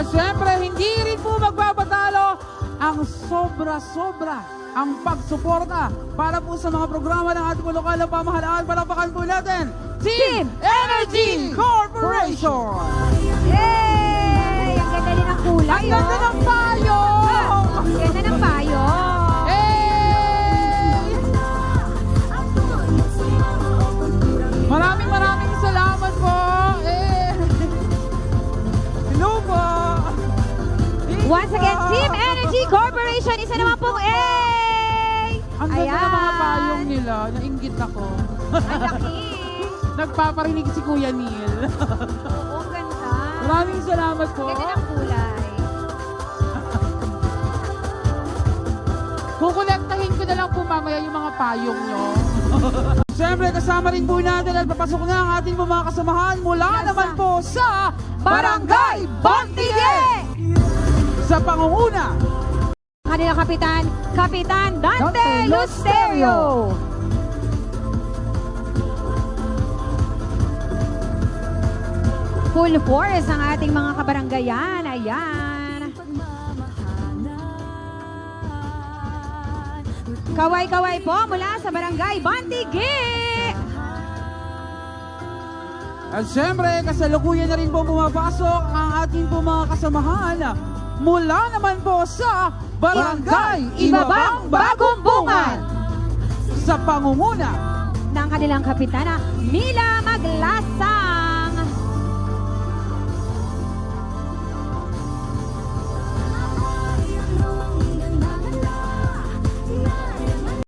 At syempre, hindi rin po magbabatalo ang sobra-sobra ang pagsuporta para po sa mga programa ng ating lokal na pamahalaan. Palakpakan po natin, Team Energy Corporation! Yay! Ang ganda din ng kulay. Ang ganda oh. ng payo! Once again. Team Energy Corporation, isa naman pong A! Ang ganda ng mga payong nila. Nainggit ako. Ang laki. Nagpaparinig si Kuya Neil. Oo, ganda. Maraming salamat po. Ganda ng kulay. Kukolektahin ko na lang po mamaya yung mga payong nyo. Siyempre, kasama rin po natin at papasok na ang ating mga kasamahan mula Yes, naman sir. po sa Barangay Bantige! Sa pangunguna, Kanilang kapitan, Kapitan Dante, Dante Lusterio. Full force ang ating mga kabaranggayan. Ayan. Kaway-kaway po mula sa Barangay Bantige. At syempre, kasalukuyan na rin po pumapasok ang ating po mga kasamahan mula naman po sa Barangay Ibabang Bagong Bungan sa pangunguna ng kanilang kapitana, Mila Maglasa.